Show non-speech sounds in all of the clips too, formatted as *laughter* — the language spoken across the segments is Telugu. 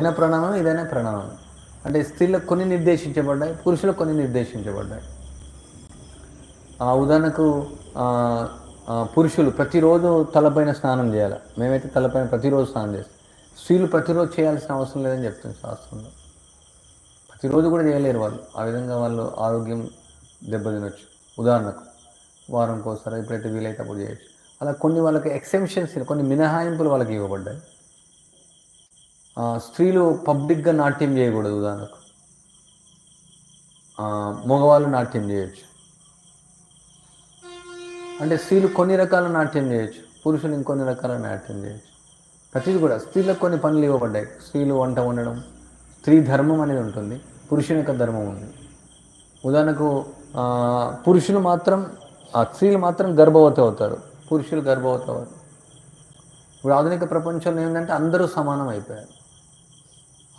అయినా ప్రణామం ఇదైనా ప్రణామం. అంటే స్త్రీలకు కొన్ని నిర్దేశించబడ్డాయి పురుషులకు కొన్ని నిర్దేశించబడ్డాయి. ఆ ఉదాహరణకు పురుషులు ప్రతిరోజు తలపైన స్నానం చేయాలి. మేమైతే తలపైన ప్రతిరోజు స్నానం చేస్తాం. స్త్రీలు ప్రతిరోజు చేయాల్సిన అవసరం లేదని చెప్తుంది శాస్త్రంలో. ప్రతిరోజు కూడా చేయలేరు వాళ్ళు. ఆ విధంగా వాళ్ళు ఆరోగ్యం దెబ్బతినొచ్చు. ఉదాహరణకు వారంకి ఒకసారి ఎప్పుడైతే వీలైతే అప్పుడు చేయొచ్చు. అలా కొన్ని వాళ్ళకి ఎక్సెంప్షన్స్ కొన్ని మినహాయింపులు వాళ్ళకి ఇవ్వబడ్డాయి. స్త్రీలు పబ్లిక్గా నాట్యం చేయకూడదు ఉదాహరణకు. మగవాళ్ళు నాట్యం చేయొచ్చు. అంటే స్త్రీలు కొన్ని రకాల నాట్యం చేయొచ్చు పురుషులు ఇంకొన్ని రకాల నాట్యం చేయొచ్చు. ప్రతిదీ కూడా స్త్రీలకు కొన్ని పనులు ఇవ్వబడ్డాయి. స్త్రీలు వంట వండడం స్త్రీ ధర్మం అనేది ఉంటుంది పురుషుని యొక్క ధర్మం ఉంది. ఉదాహరణకు పురుషులు మాత్రం ఆ స్త్రీలు మాత్రం గర్భవతి అవుతారు పురుషులు గర్భవతి అవ్వరు. ఇప్పుడు ఆధునిక ప్రపంచంలో ఏంటంటే అందరూ సమానం అయిపోయారు.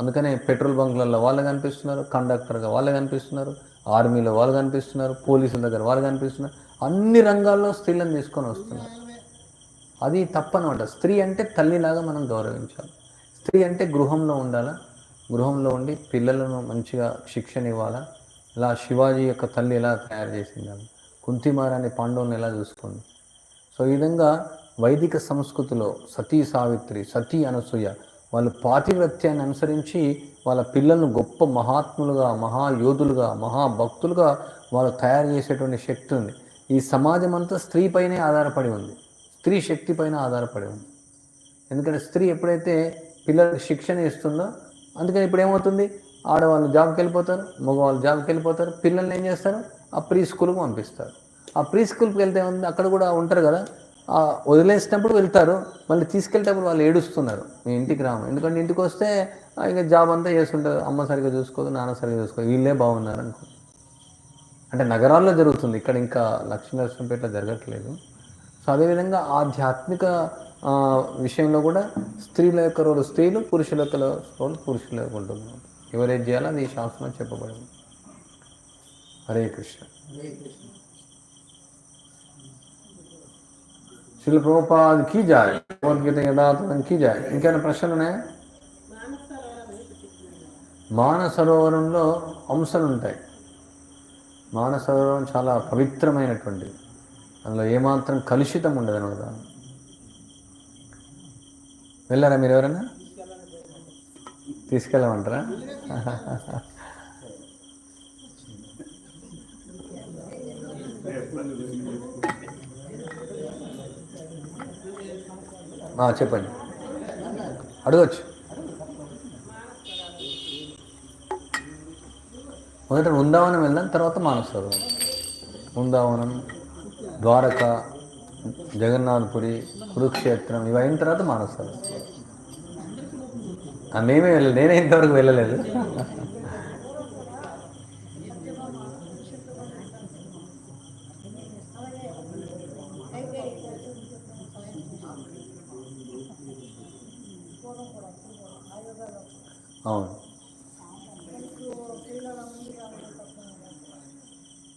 అందుకనే పెట్రోల్ బంక్లలో వాళ్ళు కనిపిస్తున్నారు కండక్టర్గా వాళ్ళు కనిపిస్తున్నారు ఆర్మీలో వాళ్ళు కనిపిస్తున్నారు పోలీసుల దగ్గర వాళ్ళు కనిపిస్తున్నారు. అన్ని రంగాల్లో స్త్రీలను తీసుకొని వస్తున్నారు. అది తప్పనమాట. స్త్రీ అంటే తల్లిలాగా మనం గౌరవించాలి. స్త్రీ అంటే గృహంలో ఉండాలా? గృహంలో ఉండి పిల్లలను మంచిగా శిక్షణ ఇవ్వాలా? ఇలా శివాజీ యొక్క తల్లి ఎలా తయారు చేసింది కుంతిమారాన్ని పాండవుని ఎలా చూసుకుంది సో ఈ విధంగా వైదిక సంస్కృతిలో సతీ సావిత్రి సతీ అనసూయ వాళ్ళు పాతివ్రత్యాన్ని అనుసరించి వాళ్ళ పిల్లలను గొప్ప మహాత్ములుగా మహాయోధులుగా మహాభక్తులుగా వాళ్ళు తయారు చేసేటువంటి శక్తి ఉంది. ఈ సమాజం అంతా స్త్రీ పైనే ఆధారపడి ఉంది. స్త్రీ శక్తి పైన ఆధారపడి ఉంది. ఎందుకంటే స్త్రీ ఎప్పుడైతే పిల్లలకు శిక్షణ ఇస్తుందో అందుకని ఇప్పుడు ఏమవుతుంది? ఆడవాళ్ళు జాబ్కి వెళ్ళిపోతారు మగవాళ్ళు జాబ్కి వెళ్ళిపోతారు పిల్లల్ని ఏం చేస్తారు? ఆ ప్రీ స్కూల్కి పంపిస్తారు. ఆ ప్రీ స్కూల్కి వెళ్తే ఉంది అక్కడ కూడా ఉంటారు కదా వదిలేసినప్పుడు వెళ్తారు. మళ్ళీ తీసుకెళ్ళేటప్పుడు వాళ్ళు ఏడుస్తున్నారు. మీ ఇంటికి రాము. ఎందుకంటే ఇంటికి వస్తే ఇంకా ఇక జాబ్ అంతా చేస్తుంటారు. అమ్మ సరిగ్గా చూసుకోదు నాన్న సరిగ్గా చూసుకోదు. వీళ్ళే బాగున్నారు అనుకో. అంటే నగరాల్లో జరుగుతుంది. ఇక్కడ ఇంకా లక్ష్మీనరసింహపేట జరగట్లేదు. సో అదేవిధంగా ఆధ్యాత్మిక విషయంలో కూడా స్త్రీల యొక్క రోలు స్త్రీలు పురుషుల యొక్క రోలు పురుషుల యొక్క ఉంటుంది. ఎవరేది చేయాలో అది శాస్త్రం చెప్పబడింది. హరే చెప్పబడింది హరే కృష్ణ. శిల ప్రభుపాద్ కీ జాయ్ భగవద్గీత యథాతథం కీ జాయ్ ఇంకేమైనా ప్రశ్నలు ఉన్నాయా? మానసరోవరంలో అంశాలు ఉంటాయి మానసరోవరం చాలా పవిత్రమైనటువంటిది అందులో ఏమాత్రం కలుషితం ఉండదు అనమాట వెళ్ళారా మీరు ఎవరైనా? తీసుకెళ్ళమంటారా? *laughs* చెప్పండి. అడగచ్చు. మొదట వృందావనం వెళ్దాం తర్వాత మానసరోవరం. వృందావనం ద్వారక జగన్నాథపురి కురుక్షేత్రం ఇవి అయిన తర్వాత మానసరోవరం. మేమే వెళ్ళలేదు నేనే ఇంతవరకు వెళ్ళలేదు. అవును.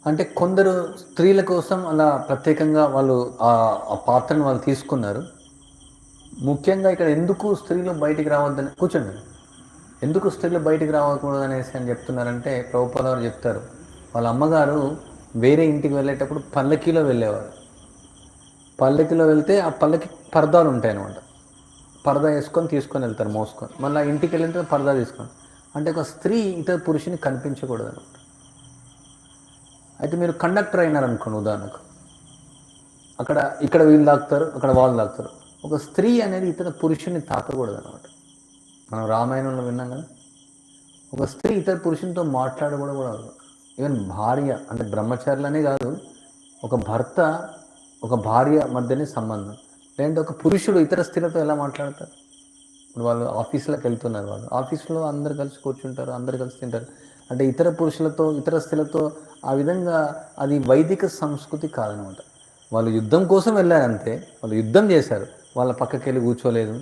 అంటే కొందరు స్త్రీల కోసం అలా ప్రత్యేకంగా వాళ్ళు ఆ పాత్రను వాళ్ళు తీసుకున్నారు. ముఖ్యంగా ఇక్కడ ఎందుకు స్త్రీలు బయటికి రావద్దని కూర్చోండి. ఎందుకు స్త్రీలు బయటికి రావకూడదు అనేసి అని చెప్తున్నారంటే ప్రభుపాద వారు చెప్తారు. వాళ్ళ అమ్మగారు వేరే ఇంటికి వెళ్ళేటప్పుడు పల్లకీలో వెళ్ళేవారు. పల్లకిలో వెళ్తే ఆ పల్లకి పరదాలు ఉంటాయి అన్నమాట పరదా వేసుకొని తీసుకొని వెళ్తారు మోసుకొని. మళ్ళీ ఇంటికి వెళ్ళిన తర్వాత పరదా తీసుకొని. అంటే ఒక స్త్రీ ఇతర పురుషుని కనిపించకూడదు అనమాట అయితే మీరు కండక్టర్ అయినారనుకోండి ఉదాహరణకు. అక్కడ ఇక్కడ వీళ్ళు తాకుతారు అక్కడ వాళ్ళు తాకుతారు ఒక స్త్రీ అనేది ఇతర పురుషుని తాకకూడదు అనమాట మనం రామాయణంలో విన్నాం కదా. ఒక స్త్రీ ఇతర పురుషునితో మాట్లాడకూడదు. కూడా ఈవెన్ భార్య అంటే బ్రహ్మచారులనే కాదు ఒక భర్త ఒక భార్య మధ్యనే సంబంధం. లేదంటే ఒక పురుషుడు ఇతర స్త్రీలతో ఎలా మాట్లాడతారు? ఇప్పుడు వాళ్ళు ఆఫీసులోకి వెళ్తున్నారు వాళ్ళు. ఆఫీస్లో అందరు కలిసి కూర్చుంటారు అందరు కలిసి తింటారు. అంటే ఇతర పురుషులతో ఇతర స్త్రీలతో ఆ విధంగా అది వైదిక సంస్కృతి కాదనమాట. వాళ్ళు యుద్ధం కోసం వెళ్ళారంతే వాళ్ళు యుద్ధం చేశారు. వాళ్ళ పక్కకి వెళ్ళి కూర్చోలేదు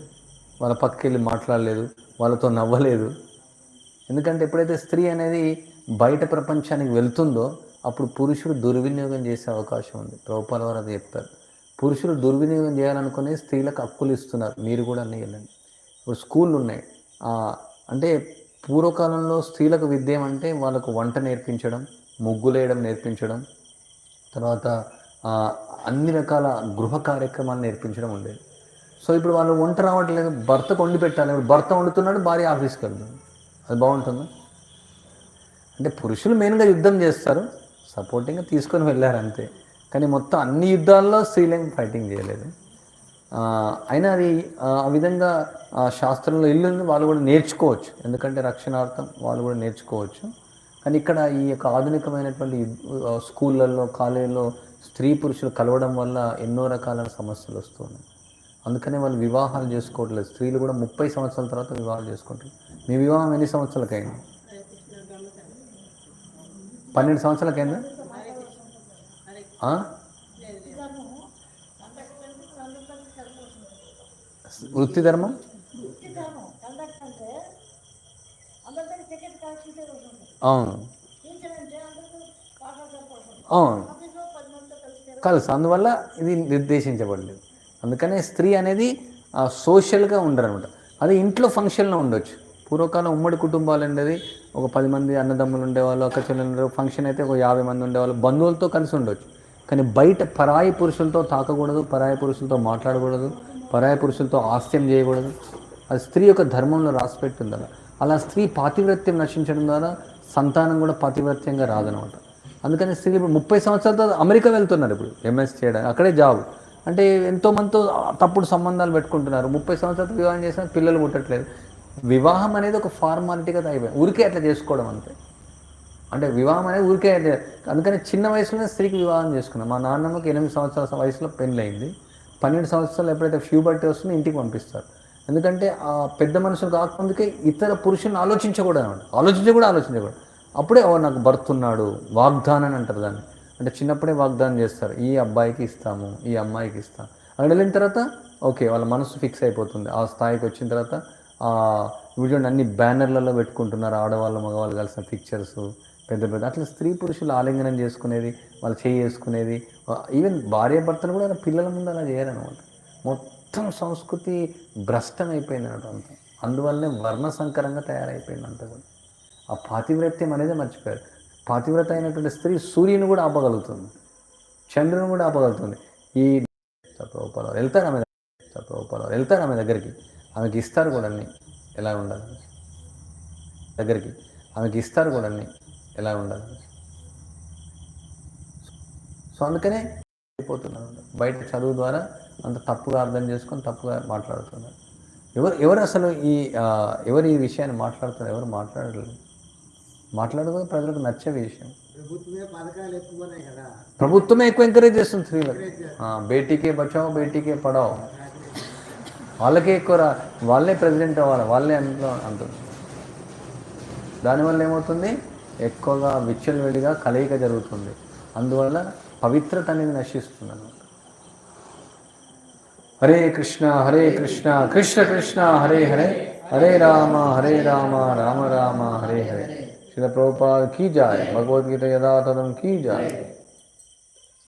వాళ్ళ పక్కకి వెళ్ళి మాట్లాడలేదు వాళ్ళతో నవ్వలేదు. ఎందుకంటే ఎప్పుడైతే స్త్రీ అనేది బయట ప్రపంచానికి వెళ్తుందో అప్పుడు పురుషుడు దుర్వినియోగం చేసే అవకాశం ఉంది. ప్రభుపాల వారు అది చెప్తారు. పురుషులు దుర్వినియోగం చేయాలనుకునే స్త్రీలకు హక్కులు ఇస్తున్నారు. మీరు కూడా అన్నీ వెళ్ళండి ఇప్పుడు స్కూళ్ళు ఉన్నాయి. అంటే పూర్వకాలంలో స్త్రీలకు విద్య అంటే వాళ్ళకు వంట నేర్పించడం ముగ్గులేయడం నేర్పించడం తర్వాత అన్ని రకాల గృహ కార్యక్రమాలు నేర్పించడం ఉండేది. సో ఇప్పుడు వాళ్ళు వంట రావట్లేదు భర్తకు వండి పెట్టాలి. ఇప్పుడు భర్త వండుతున్నాడు భార్య ఆఫీస్కి వెళ్తుంది. అది బాగుంటుంది? అంటే పురుషులు మెయిన్గా యుద్ధం చేస్తారు. సపోర్టింగ్గా తీసుకొని వెళ్ళారు అంతే. కానీ మొత్తం అన్ని యుద్ధాల్లో స్త్రీలేం ఫైటింగ్ చేయలేదు. అయినా అది ఆ విధంగా ఆ శాస్త్రంలో ఇల్లుంది వాళ్ళు కూడా నేర్చుకోవచ్చు. ఎందుకంటే రక్షణార్థం వాళ్ళు కూడా నేర్చుకోవచ్చు. కానీ ఇక్కడ ఈ యొక్క ఆధునికమైనటువంటి స్కూళ్ళల్లో కాలేజీల్లో స్త్రీ పురుషులు కలవడం వల్ల ఎన్నో రకాల సమస్యలు వస్తున్నాయి. అందుకనే వాళ్ళు వివాహాలు చేసుకోవట్లేదు. స్త్రీలు కూడా ముప్పై సంవత్సరాల తర్వాత వివాహాలు చేసుకుంటారు మీ వివాహం ఎన్ని సంవత్సరాలకి పన్నెండు సంవత్సరాలకి వృత్తి ధర్మం అవును. అవును. కలుసు అందువల్ల ఇది నిర్దేశించబడలేదు. అందుకనే స్త్రీ అనేది సోషల్గా ఉండరు అనమాట అది ఇంట్లో ఫంక్షన్లో ఉండొచ్చు. పూర్వకాలం ఉమ్మడి కుటుంబాలు ఉండేది ఒక పది మంది అన్నదమ్ములు ఉండేవాళ్ళు అక్క చెల్లెలు ఫంక్షన్ అయితే ఒక యాభై మంది ఉండేవాళ్ళు. బంధువులతో కలిసి ఉండొచ్చు. కానీ బయట పరాయి పురుషులతో తాకకూడదు పరాయి పురుషులతో మాట్లాడకూడదు పరాయి పురుషులతో ఆస్యం చేయకూడదు. అది స్త్రీ యొక్క ధర్మంలో రాసిపెట్టింది అలా అలా స్త్రీ పాతివ్రత్యం నశించడం ద్వారా సంతానం కూడా పాతివ్రత్యంగా రాదనమాట. అందుకని స్త్రీ ఇప్పుడు ముప్పై సంవత్సరాల తర్వాత అమెరికా వెళ్తున్నారు ఇప్పుడు ఎంఎస్ చేయడానికి అక్కడే జాబ్. అంటే ఎంతోమందితో తప్పుడు సంబంధాలు పెట్టుకుంటున్నారు. ముప్పై సంవత్సరాలు వివాహం చేసినా పిల్లలు పుట్టట్లేదు. వివాహం అనేది ఒక ఫార్మాలిటీగా అయిపోయింది ఊరికే అట్లా చేసుకోవడం అంతే. అంటే వివాహం అనేది ఊరికే అందుకని చిన్న వయసులోనే స్త్రీకి వివాహం చేసుకున్నాం. మా నాన్నమ్మకి ఎనిమిది సంవత్సరాల వయసులో పెళ్ళయింది. పన్నెండు సంవత్సరాలు ఎప్పుడైతే ఫ్యూబర్టీ వస్తుందో ఇంటికి పంపిస్తారు. ఎందుకంటే ఆ పెద్ద మనుషులు కాకముందుకే ఇతర పురుషులను ఆలోచించకూడదు అనమాట ఆలోచించ కూడా ఆలోచించకూడదు. అప్పుడే ఓ నాకు భర్త ఉన్నాడు వాగ్దానం అని అంటారు దాన్ని. అంటే చిన్నప్పుడే వాగ్దానం చేస్తారు. ఈ అబ్బాయికి ఇస్తాము ఈ అమ్మాయికి ఇస్తాం. అక్కడ వెళ్ళిన తర్వాత ఓకే వాళ్ళ మనసు ఫిక్స్ అయిపోతుంది. ఆ స్థాయికి వచ్చిన తర్వాత ఆ అన్ని బ్యానర్లలో పెట్టుకుంటున్నారు ఆడవాళ్ళు మగవాళ్ళు కలిసిన పిక్చర్స్ పెద్ద పెద్ద అట్లా స్త్రీ పురుషులు ఆలింగనం చేసుకునేది వాళ్ళు చేయి చేసుకునేది ఈవెన్ భార్య భర్తలు కూడా పిల్లల ముందు అలా చేయరనమాట మొత్తం సంస్కృతి భ్రష్టం అయిపోయింది అనమాట అందువల్లనే వర్ణ సంకరంగా తయారైపోయింది అంత కూడా. ఆ పాతివ్రత్యం అనేది మర్చిపోయారు. పాతివ్రత అయినటువంటి స్త్రీ సూర్యుని కూడా ఆపగలుగుతుంది. చంద్రుని కూడా ఆపగలుగుతుంది. ఈ ప్రభుపాలు వెళ్తారు ఆమె ప్రభుపాలు వెళ్తారు ఆమె దగ్గరికి? ఆమెకి ఇస్తారు కూడా అన్ని. ఎలా ఉండాలి? దగ్గరికి. ఆమెకి ఇస్తారు కూడా అన్ని. ఎలా ఉండాలి? సో అందుకనే అయిపోతున్నారు బయట చదువు ద్వారా అంత తప్పుగా అర్థం చేసుకొని తప్పుగా మాట్లాడుతున్నారు. ఎవరు ఎవరు అసలు ఈ ఎవరు ఈ విషయాన్ని మాట్లాడుతున్నారు? ఎవరు మాట్లాడలేదు. మాట్లాడకపోతే ప్రజలకు నచ్చే విషయం. ప్రభుత్వమే ఎక్కువ ఎంకరేజ్ చేస్తుంది స్త్రీలకు బేటీకే బచావో బేటీకే పడావో. వాళ్ళకే ఎక్కువ రా వాళ్ళే ప్రెసిడెంట్ అవ్వాలి వాళ్ళే అంటుంది దానివల్ల ఏమవుతుంది? ఎక్కువగా విచ్చలవిడిగా కలయిక జరుగుతుంది. అందువల్ల పవిత్రత అనేది నశిస్తుంది అన్నమాట హరే కృష్ణ హరే కృష్ణ కృష్ణ కృష్ణ హరే హరే. హరే రామ హరే రామ రామ రామ హరే హరే. శిల ప్రభుపాద్ కీ జాయ్. భగవద్గీత యథాతథం కీ జాయ్.